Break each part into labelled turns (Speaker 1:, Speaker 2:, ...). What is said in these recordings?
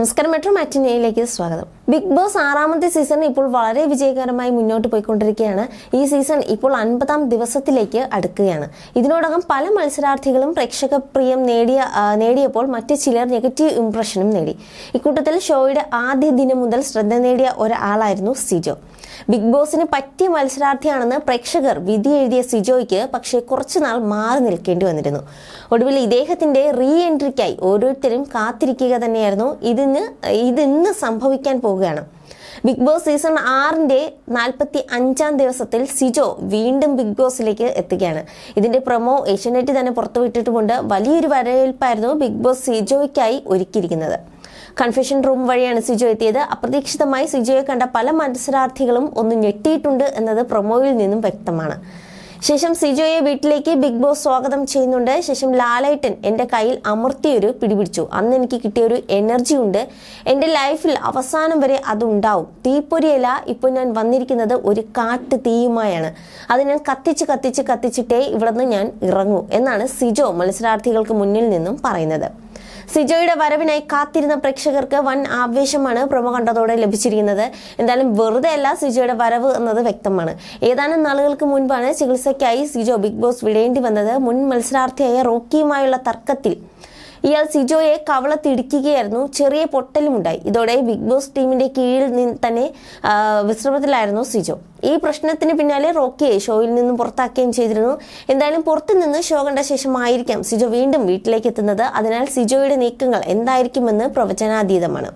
Speaker 1: നമസ്കാരം. മെട്രോ മാറ്റിനയിലേക്ക് സ്വാഗതം. Big boss ആറാമത്തെ സീസൺ ഇപ്പോൾ വളരെ വിജയകരമായി മുന്നോട്ട് പോയിക്കൊണ്ടിരിക്കുകയാണ്. ഈ സീസൺ ഇപ്പോൾ അൻപതാം ദിവസത്തിലേക്ക് അടുക്കുകയാണ്. ഇതിനോടകം പല മത്സരാർത്ഥികളും പ്രേക്ഷക പ്രിയം നേടിയ നേടിയപ്പോൾ മറ്റ് ചിലർ നെഗറ്റീവ് ഇംപ്രഷനും നേടി. ഇക്കൂട്ടത്തിൽ ഷോയുടെ ആദ്യ ദിനം മുതൽ ശ്രദ്ധ നേടിയ ഒരാളായിരുന്നു സിജോ. ബിഗ് ബോസിന് പറ്റിയ മത്സരാർത്ഥിയാണെന്ന് പ്രേക്ഷകർ വിധി എഴുതിയ സിജോയ്ക്ക് പക്ഷേ കുറച്ചുനാൾ മാറി നിൽക്കേണ്ടി വന്നിരുന്നു. ഒടുവിൽ ഇദ്ദേഹത്തിന്റെ റീ എൻട്രിക്കായി ഓരോരുത്തരും കാത്തിരിക്കുക തന്നെയായിരുന്നു. ഇതിന് ഇതിന്ന് സംഭവിക്കാൻ പോവുകയാണ്. ബിഗ് ബോസ് സീസൺ ആറിന്റെ നാൽപ്പത്തി അഞ്ചാം ദിവസത്തിൽ സിജോ വീണ്ടും ബിഗ് ബോസിലേക്ക് എത്തുകയാണ്. ഇതിന്റെ പ്രൊമോ ഏഷ്യനെറ്റ് തന്നെ പുറത്തുവിട്ടിട്ടുമുണ്ട് വലിയൊരു വരവേൽപ്പായിരുന്നു ബിഗ് ബോസ് സിജോയ്ക്കായി ഒരുക്കിയിരിക്കുന്നത്. കൺഫ്യൂഷൻ റൂം വഴിയാണ് സിജോ എത്തിയത്. അപ്രതീക്ഷിതമായി സിജോയെ കണ്ട പല മത്സരാർത്ഥികളും ഒന്ന് ഞെട്ടിയിട്ടുണ്ട് എന്നത് പ്രൊമോയിൽ നിന്നും വ്യക്തമാണ്. ശേഷം സിജോയെ വീട്ടിലേക്ക് ബിഗ് ബോസ് സ്വാഗതം ചെയ്യുന്നുണ്ട്. ശേഷം ലാലേട്ടൻ എന്റെ കയ്യിൽ അമർത്തിയൊരു പിടിപിടിച്ചു. അന്ന് എനിക്ക് കിട്ടിയ ഒരു എനർജി ഉണ്ട്. എന്റെ ലൈഫിൽ അവസാനം വരെ അതുണ്ടാവും. തീപ്പൊരിയല്ല ഇപ്പോൾ ഞാൻ വന്നിരിക്കുന്നത് ഒരു കാട്ട് തീയുമായാണ്. അത് ഞാൻ കത്തിച്ച് കത്തിച്ച് കത്തിച്ചിട്ടേ ഇവിടുന്ന് ഞാൻ ഇറങ്ങൂ എന്നാണ് സിജോ മത്സരാർത്ഥികൾക്ക് മുന്നിൽ നിന്നും പറയുന്നത്. സിജോയുടെ വരവിനായി കാത്തിരുന്ന പ്രേക്ഷകർക്ക് വൻ ആവേശമാണ് പ്രൊമോ കണ്ടതോടെ ലഭിച്ചിരിക്കുന്നത്. എന്തായാലും വെറുതെ അല്ല സിജോയുടെ വരവ് എന്നത് വ്യക്തമാണ്. ഏതാനും നാളുകൾക്ക് മുൻപാണ് ചികിത്സയ്ക്കായി സിജോ ബിഗ് ബോസ് വിടേണ്ടി വന്നത് മുൻ മത്സരാർത്ഥിയായ റോക്കിയുമായുള്ള തർക്കത്തിൽ. ഇയാൾ സിജോയെ കവളത്തിടിക്കുകയായിരുന്നു. ചെറിയ പൊട്ടലുമുണ്ടായി. ഇതോടെ ബിഗ് ബോസ് ടീമിന്റെ കീഴിൽ തന്നെ വിശ്രമത്തിലായിരുന്നു സിജോ. ഈ പ്രശ്നത്തിന് പിന്നാലെ റോക്കിയെ ഷോയിൽ നിന്നും പുറത്താക്കുകയും ചെയ്തിരുന്നു. എന്തായാലും പുറത്തു നിന്ന് ഷോ കണ്ട ശേഷമായിരിക്കാം സിജോ വീണ്ടും വീട്ടിലേക്ക് എത്തുന്നത്. അതിനാൽ സിജോയുടെ നീക്കങ്ങൾ എന്തായിരിക്കുമെന്ന് പ്രവചനാതീതമാണ്.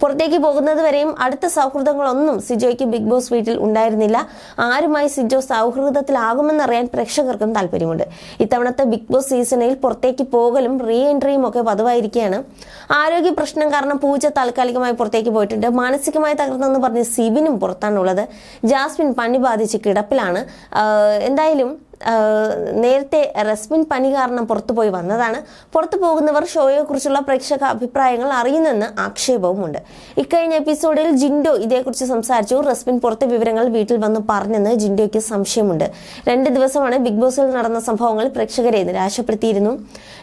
Speaker 1: പുറത്തേക്ക് പോകുന്നത് വരെയും അടുത്ത സൗഹൃദങ്ങളൊന്നും സിജോയ്ക്ക് ബിഗ് ബോസ് വീട്ടിൽ ഉണ്ടായിരുന്നില്ല. ആരുമായി സിജോ സൗഹൃദത്തിലാകുമെന്നറിയാൻ പ്രേക്ഷകർക്കും താല്പര്യമുണ്ട്. ഇത്തവണത്തെ ബിഗ് ബോസ് സീസണിൽ പുറത്തേക്ക് പോകലും റീ എൻട്രിയും ഒക്കെ പതിവായിരിക്കുകയാണ് ആരോഗ്യ പ്രശ്നം കാരണം പൂജ താൽക്കാലികമായി പുറത്തേക്ക് പോയിട്ടുണ്ട്. മാനസികമായി തകർന്നെന്ന് പറഞ്ഞ് സിബിനും പുറത്താണുള്ളത്. ജാസ്മിൻ പനി ബാധിച്ച് കിടപ്പിലാണ്. എന്തായാലും നേരത്തെ റസ്മിൻ പനി കാരണം പുറത്തുപോയി വന്നതാണ്. പുറത്തു പോകുന്നവർ ഷോയെക്കുറിച്ചുള്ള പ്രേക്ഷക അഭിപ്രായങ്ങൾ അറിയുന്നെന്ന് ആക്ഷേപവുമുണ്ട്. ഇക്കഴിഞ്ഞ എപ്പിസോഡിൽ ജിൻഡോ ഇതേക്കുറിച്ച് സംസാരിച്ചു. റസ്മിൻ പുറത്തെ വിവരങ്ങൾ വീട്ടിൽ വന്ന് പറഞ്ഞെന്ന് ജിൻഡോയ്ക്ക് സംശയമുണ്ട്. രണ്ട് ദിവസമാണ് ബിഗ് ബോസിൽ നടന്ന സംഭവങ്ങൾ പ്രേക്ഷകരെ നിരാശപ്പെടുത്തിയിരുന്നു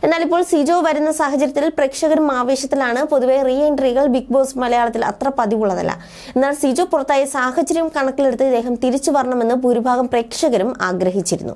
Speaker 1: എന്നാൽ ഇപ്പോൾ സിജോ വരുന്ന സാഹചര്യത്തിൽ പ്രേക്ഷകരും ആവേശത്തിലാണ്. പൊതുവെ റീ എൻട്രികൾ ബിഗ് ബോസ് മലയാളത്തിൽ അത്ര പതിവുള്ളതല്ല. എന്നാൽ സിജോ പുറത്തായ സാഹചര്യം കണക്കിലെടുത്ത് ഇദ്ദേഹം തിരിച്ചു വരണമെന്ന് ഭൂരിഭാഗം പ്രേക്ഷകരും ആഗ്രഹിച്ചിരുന്നു.